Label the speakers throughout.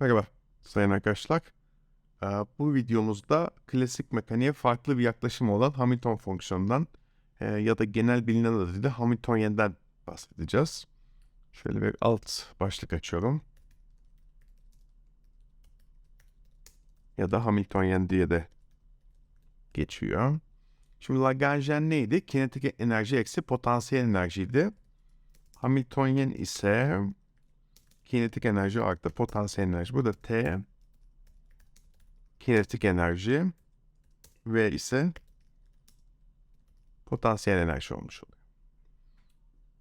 Speaker 1: Merhaba sayın arkadaşlar. Ee, Bu videomuzda klasik mekaniğe farklı bir yaklaşım olan Hamilton fonksiyonundan e, ya da genel bilinen adıyla Hamiltonian'den bahsedeceğiz. Şöyle bir alt başlık açıyorum. Ya da Hamiltonian diye de geçiyor. Şimdi Lagrangian neydi? Kinetik enerji eksi potansiyel enerjiydi. Hamiltonian ise kinetik enerji artı potansiyel enerji. Bu da T kinetik enerji V ise potansiyel enerji olmuş oluyor.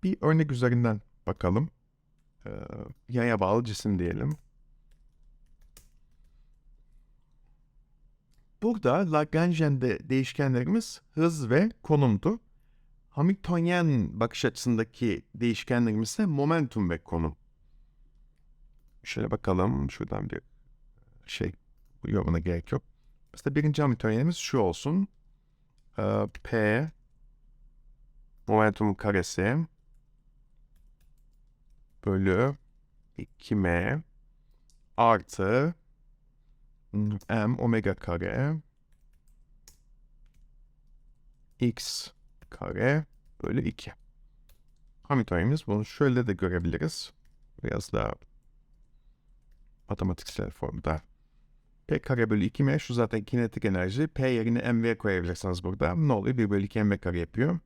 Speaker 1: Bir örnek üzerinden bakalım. Ee, yaya bağlı cisim diyelim. Burada Lagrangian'de değişkenlerimiz hız ve konumdu. Hamiltonian bakış açısındaki değişkenlerimiz ise momentum ve konum. Şöyle bakalım. Şuradan bir şey yorumuna gerek yok. Mesela birinci Hamiltonian'imiz şu olsun. Ee, P momentumun karesi bölü 2m artı m omega kare x kare bölü 2. Hamiltonian'imiz bunu şöyle de görebiliriz. Biraz daha matematiksel formda. P kare bölü 2m şu zaten kinetik enerji. P yerine mv koyabilirsiniz burada. Ne oluyor? 1 bölü 2 mv kare yapıyor.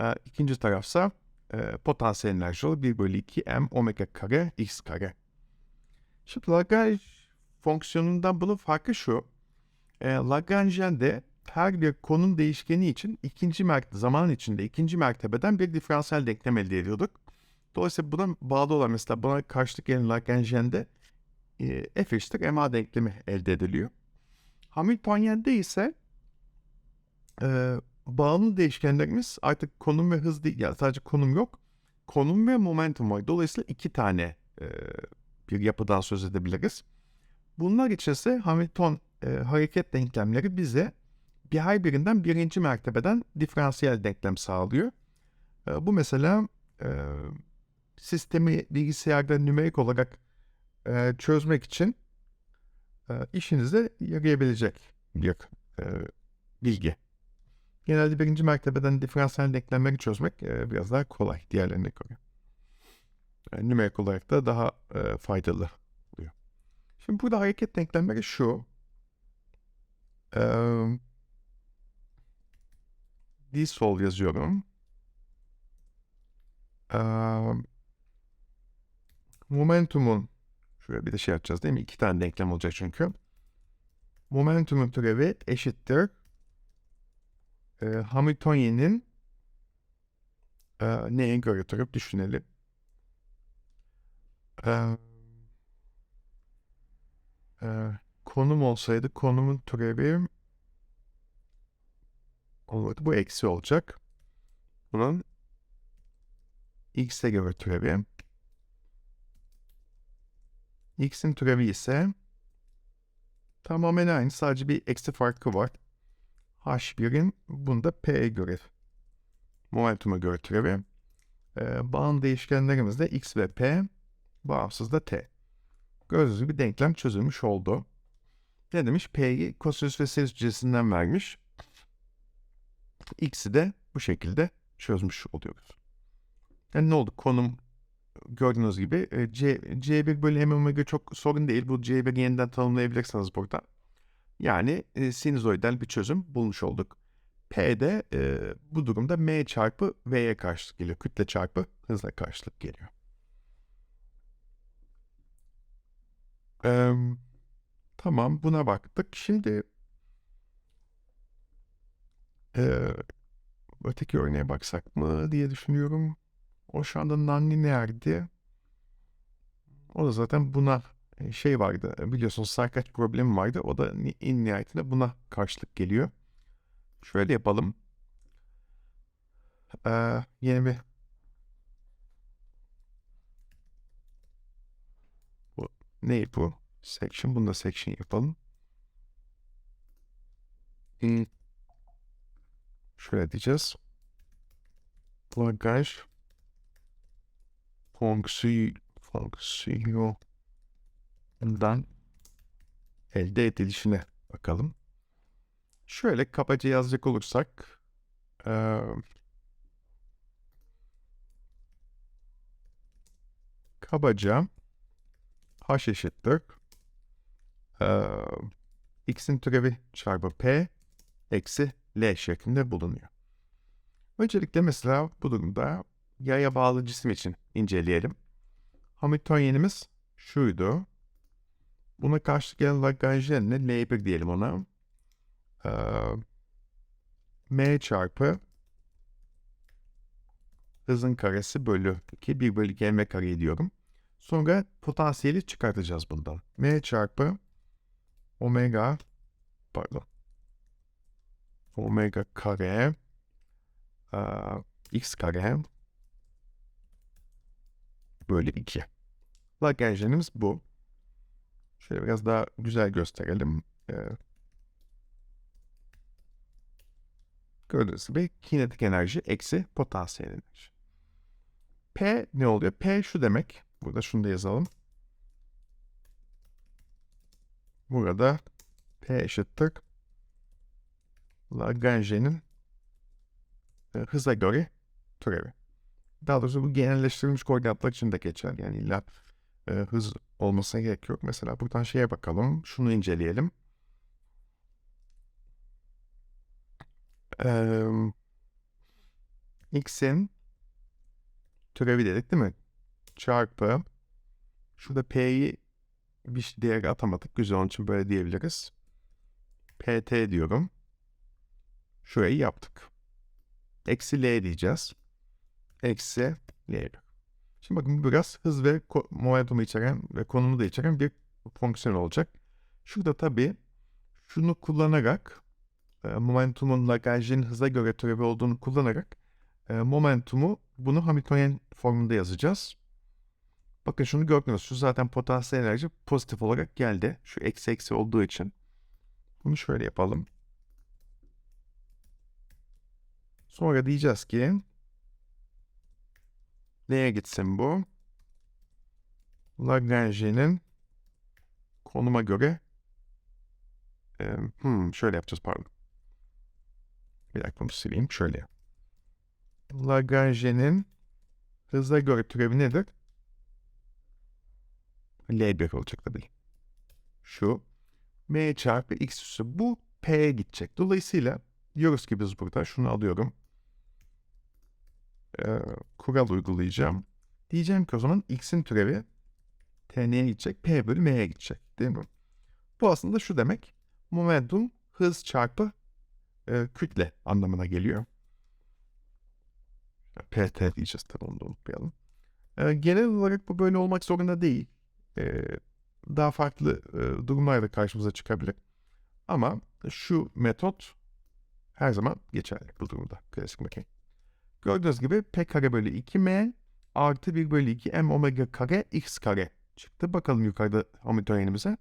Speaker 1: Ee, ikinci tarafsa e, potansiyel enerji olur. 1 bölü 2 m omega kare x kare. Şimdi Lagrange fonksiyonundan bunun farkı şu. E, Lagrangian'de her bir konum değişkeni için ikinci zaman içinde ikinci mertebeden bir diferansiyel denklem elde ediyorduk. Dolayısıyla buna bağlı olan mesela buna karşılık gelen Lagrangian'de e, f eşittir ma denklemi elde ediliyor. Hamiltonian'de ise e, bağımlı değişkenlerimiz artık konum ve hız değil. Yani sadece konum yok. Konum ve momentum var. Dolayısıyla iki tane e, bir yapıdan söz edebiliriz. Bunlar için ise Hamilton e, hareket denklemleri bize bir her birinden birinci mertebeden diferansiyel denklem sağlıyor. E, bu mesela e, sistemi bilgisayarda nümerik olarak e, çözmek için e, işinize yarayabilecek bir e, bilgi. Genelde birinci mertebeden diferansiyel denklemleri çözmek e, biraz daha kolay diğerlerine göre. E, nümerik olarak da daha e, faydalı oluyor. Şimdi burada hareket denklemleri şu. E, d sol yazıyorum. E, momentumun Bir de şey yapacağız değil mi? İki tane denklem olacak çünkü. Momentumun türevi eşittir. E, Hamiltonian'in e, neye göre türev düşünelim. E, e, konum olsaydı konumun türevi olurdu. Bu eksi olacak. Bunun x'e göre türevi x'in türevi ise tamamen aynı. Sadece bir eksi farkı var. h1'in bunda p'ye göre momentuma göre türevi. Ee, bağım değişkenlerimiz de x ve p, bağımsız da t. Gördüğünüz gibi denklem çözülmüş oldu. Ne demiş? P'yi kosinüs ve sinüs cinsinden vermiş. X'i de bu şekilde çözmüş oluyoruz. Yani ne oldu? Konum gördüğünüz gibi e, C, C1 bölü M omega çok sorun değil. Bu C1'i yeniden tanımlayabilirsiniz burada. Yani e, sinusoidal bir çözüm bulmuş olduk. P'de e, bu durumda M çarpı V'ye karşılık geliyor. Kütle çarpı hızla karşılık geliyor. Ee, tamam buna baktık. Şimdi e, öteki örneğe baksak mı diye düşünüyorum. O şu anda non-lineardi. O da zaten buna e, şey vardı. E, biliyorsunuz sarkaç problemi vardı. O da en nihayetinde buna karşılık geliyor. Şöyle yapalım. Ee, yeni bir bu ne bu? Section. Bunu da section yapalım. Hmm. Şöyle diyeceğiz. Lagrange fonksiyon fonksiyon bundan elde edilişine bakalım. Şöyle kabaca yazacak olursak eee, kabaca h eşittir eee, x'in türevi çarpı p eksi l şeklinde bulunuyor. Öncelikle mesela bu durumda yaya bağlı cisim için inceleyelim. Hamiltonyenimiz şuydu. Buna karşılık gelen Lagrangian'le L1 diyelim ona. Ee, M çarpı hızın karesi bölü 2, 1 bölü 2 m kareyi diyorum. Sonra potansiyeli çıkartacağız bundan. M çarpı omega pardon omega kare eee, x kare bölü 2. Lagrangian'ımız bu. Şöyle biraz daha güzel gösterelim. Ee, gördüğünüz gibi kinetik enerji eksi potansiyel enerji. P ne oluyor? P şu demek. Burada şunu da yazalım. Burada P eşittir Lagrangian'in e, hıza göre türevi. Daha doğrusu bu genelleştirilmiş koordinatlar için de geçer. Yani illa e, hız olmasına gerek yok. Mesela buradan şeye bakalım. Şunu inceleyelim. Eee x'in türevi dedik değil mi? Çarpı şurada p'yi bir değer atamadık. Güzel onun için böyle diyebiliriz. pt diyorum. Şurayı yaptık. Eksi l diyeceğiz. Eksi l1. Şimdi bakın bu biraz hız ve momentumu içeren ve konumu da içeren bir fonksiyon olacak. Şurada tabii şunu kullanarak e, momentumun Lagrange'in hıza göre türevi olduğunu kullanarak e, momentumu bunu Hamiltonian formunda yazacağız. Bakın şunu gördünüz. Şu zaten potansiyel enerji pozitif olarak geldi. Şu eksi eksi olduğu için. Bunu şöyle yapalım. Sonra diyeceğiz ki neye gitsin bu? Lagrange'nin konuma göre e, hmm, şöyle yapacağız pardon. Bir dakika bunu sileyim. Şöyle. Lagrange'nin hıza göre türevi nedir? L1 olacak tabii. Şu m çarpı x üssü bu p'ye gidecek. Dolayısıyla diyoruz ki biz burada şunu alıyorum. Ee, kural uygulayacağım. Diyeceğim ki o zaman x'in türevi t neye gidecek? P bölü m'ye gidecek. Değil mi? Bu aslında şu demek. Momentum hız çarpı e, kütle anlamına geliyor. PT diyeceğiz tabii onu da unutmayalım. E, genel olarak bu böyle olmak zorunda değil. E, daha farklı e, durumlar da karşımıza çıkabilir. Ama şu metot her zaman geçerli bu durumda. Klasik makine. Gördüğünüz gibi P kare bölü 2M artı 1 bölü 2 M omega kare X kare çıktı. Bakalım yukarıda Hamiltonyenimize.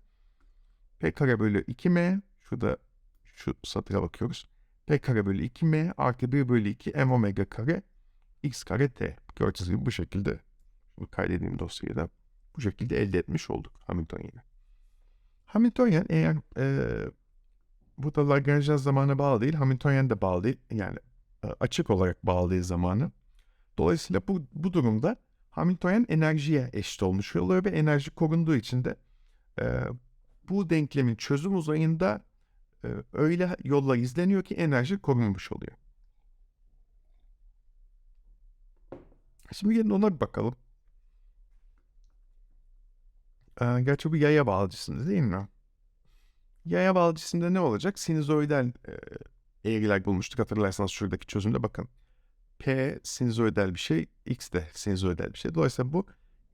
Speaker 1: P kare bölü 2M şurada şu satıra bakıyoruz. P kare bölü 2M artı 1 bölü 2 M omega kare X kare T. Gördüğünüz gibi bu şekilde bu kaydettiğim dosyayı da bu şekilde elde etmiş olduk Hamiltonyen'i. Hamiltonyen eğer e, bu da Lagrangian zamana bağlı değil, Hamiltonyen de bağlı değil. Yani açık olarak bağlı değil zamanı. Dolayısıyla bu, bu durumda Hamiltonyen enerjiye eşit olmuş oluyor ve enerji korunduğu için de e, bu denklemin çözüm uzayında e, öyle yollar izleniyor ki enerji korunmuş oluyor. Şimdi gelin ona bir bakalım. Ee, gerçi bu yaya bağlı cisimde değil mi? Yaya bağlı cisimde ne olacak? Sinüzoidal e, eğriler bulmuştuk. Hatırlarsanız şuradaki çözümde bakın. P sinüzoidal bir şey, X de sinüzoidal bir şey. Dolayısıyla bu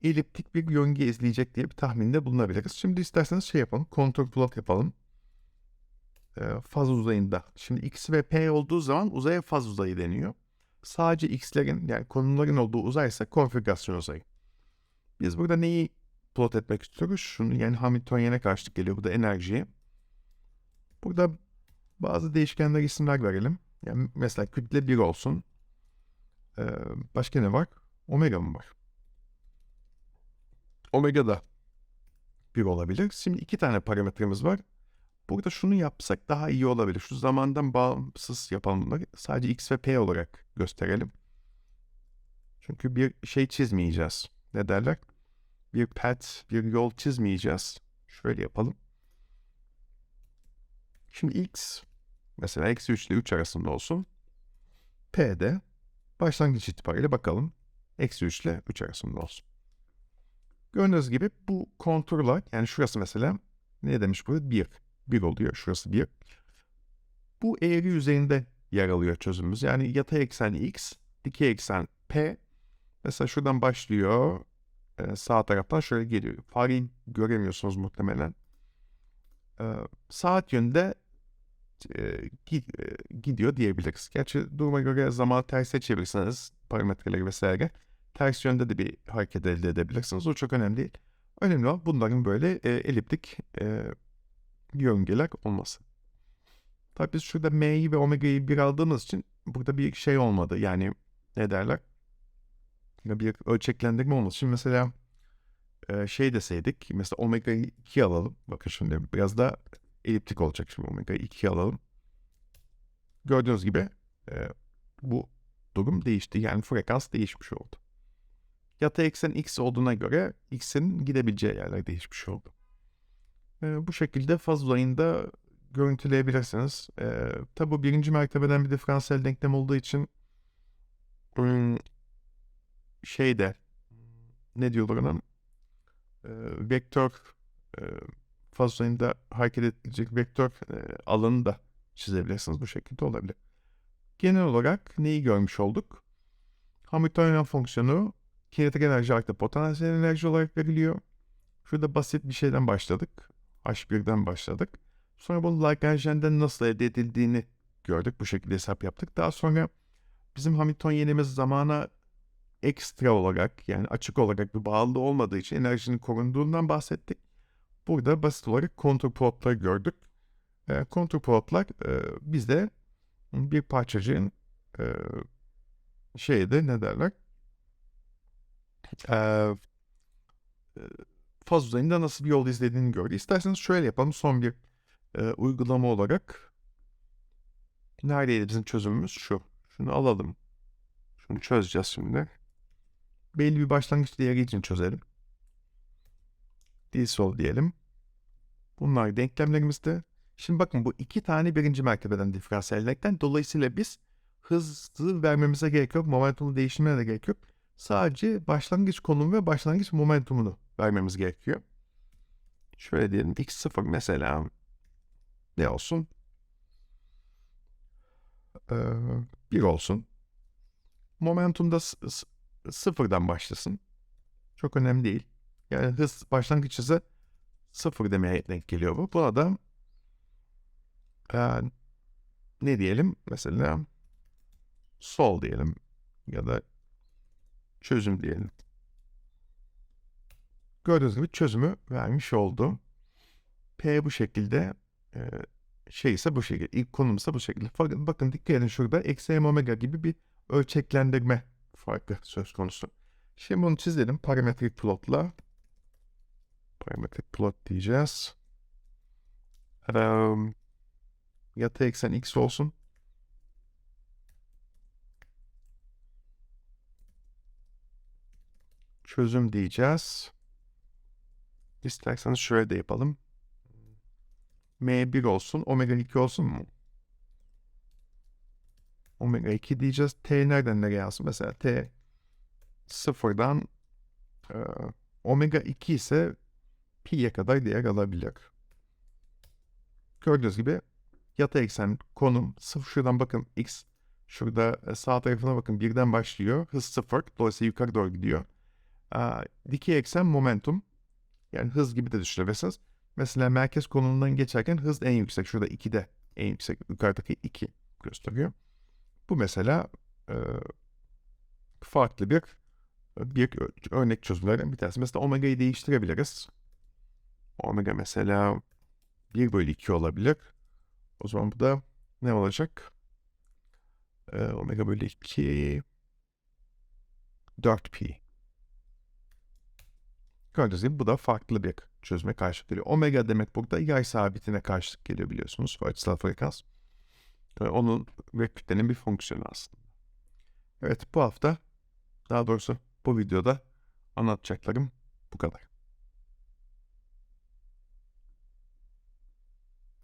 Speaker 1: eliptik bir yöngü izleyecek diye bir tahminde bulunabiliriz. Şimdi isterseniz şey yapalım, kontrol plot yapalım. Ee, faz uzayında. Şimdi X ve P olduğu zaman uzaya faz uzayı deniyor. Sadece X'lerin yani konumların olduğu uzay ise konfigürasyon uzayı. Biz burada neyi plot etmek istiyoruz? Şunu yani Hamiltonyen'e karşılık geliyor. Bu da enerjiyi. Burada bazı değişkenler isimler verelim. Yani mesela kütle 1 olsun. Ee, başka ne var? Omega mı var? Omega da 1 olabilir. Şimdi iki tane parametremiz var. Burada şunu yapsak daha iyi olabilir. Şu zamandan bağımsız yapalım bunları. Sadece x ve p olarak gösterelim. Çünkü bir şey çizmeyeceğiz. Ne derler? Bir path, bir yol çizmeyeceğiz. Şöyle yapalım. Şimdi x mesela eksi 3 ile 3 arasında olsun. P de başlangıç itibariyle bakalım. Eksi 3 ile 3 arasında olsun. Gördüğünüz gibi bu konturlar yani şurası mesela ne demiş burada? 1. 1 oluyor. Şurası 1. Bu eğri üzerinde yer alıyor çözümümüz. Yani yatay eksen x, dikey eksen p. Mesela şuradan başlıyor. e, sağ taraftan şöyle geliyor. Fareyi göremiyorsunuz muhtemelen. E, saat yönünde gidiyor diyebiliriz. Gerçi duruma göre zaman terse çevirirseniz parametreleri vesaire ters yönde de bir hareket elde edebilirsiniz. O çok önemli değil. Önemli olan bunların böyle e, eliptik e, yörüngeler olması. Tabii biz şurada M'yi ve Omega'yı bir aldığımız için burada bir şey olmadı. Yani ne derler? Bir ölçeklendirme olması. Şimdi mesela e, şey deseydik. Mesela Omega'yı 2 alalım. Bakın şimdi biraz da eliptik olacak. Şimdi Omega'yı 2 alalım. Gördüğünüz gibi e, bu durum değişti. Yani frekans değişmiş oldu. Yatay eksen x olduğuna göre x'in gidebileceği yerler değişmiş oldu. E, bu şekilde faz uzayında görüntüleyebilirsiniz. E, tabi bu birinci mertebeden bir diferansiyel denklem olduğu için ım, şeyde ne diyorlar ona e, vektör e, faz uzayında hareket edilecek vektör e, alanı da çizebilirsiniz. Bu şekilde olabilir. Genel olarak neyi görmüş olduk? Hamiltonian fonksiyonu kinetik enerji artı potansiyel enerji olarak veriliyor. Şurada basit bir şeyden başladık. H1'den başladık. Sonra bunu Lagrange'den nasıl elde edildiğini gördük. Bu şekilde hesap yaptık. Daha sonra bizim Hamiltonian'imiz zamana ekstra olarak yani açık olarak bir bağlı olmadığı için enerjinin korunduğundan bahsettik. Burada basit olarak kontrprodukları gördük. E, kontrproduklar e, bizde bir parçacığın e, şeyde ne derler? E, e, faz uzayında nasıl bir yol izlediğini gördü. İsterseniz şöyle yapalım son bir e, uygulama olarak. Neredeydi bizim çözümümüz? Şu. Şunu alalım. Şunu çözeceğiz şimdi. Belli bir başlangıç değeri için çözelim. Dilsol diyelim. Bunlar denklemlerimizde. Şimdi bakın bu iki tane birinci mertebeden diferansiyel denklem. Dolayısıyla biz hızlı vermemize gerek yok. Momentumu değiştirmeye de gerek yok. Sadece başlangıç konumu ve başlangıç momentumunu vermemiz gerekiyor. Şöyle diyelim x0 mesela ne olsun? Ee, 1 olsun. Momentum da sıfırdan başlasın. Çok önemli değil. Yani hız başlangıç hızı sıfır demeye denk geliyor bu. Buna da ee, ne diyelim? Mesela sol diyelim ya da çözüm diyelim. Gördüğünüz gibi çözümü vermiş oldu. P bu şekilde e, şey ise bu şekilde. ilk konum ise bu şekilde. Bakın, bakın dikkat edin şurada eksi omega gibi bir ölçeklendirme farkı söz konusu. Şimdi bunu çizelim parametrik plotla. Parametrik plot diyeceğiz. Um, yatay eksen x olsun. Çözüm diyeceğiz. İsterseniz şöyle de yapalım. M1 olsun, omega 2 olsun mu? Omega 2 diyeceğiz. T nereden nereye alsın? Mesela T sıfırdan e, omega 2 ise pi'ye kadar değer alabilir. Gördüğünüz gibi yatay eksen konum sıfır şuradan bakın x şurada e, sağ tarafına bakın birden başlıyor. Hız sıfır. Dolayısıyla yukarı doğru gidiyor. Dikey eksen momentum. Yani hız gibi de düşünebilirsiniz. Mesela merkez konumundan geçerken hız en yüksek. Şurada 2'de en yüksek yukarıdaki 2 gösteriyor. Bu mesela e, farklı bir bir ö- örnek çözümlerden bir tanesi. Mesela omega'yı değiştirebiliriz. Omega mesela 1 bölü 2 olabilir. O zaman bu da ne olacak? E, omega bölü 2 4pi. Gördüğünüz gibi bu da farklı bir çözüme karşılık geliyor. Omega demek burada yay sabitine karşılık geliyor biliyorsunuz. Bu açısal frekans. Ee, onun ve kütlenin bir fonksiyonu aslında. Evet bu hafta daha doğrusu bu videoda anlatacaklarım bu kadar.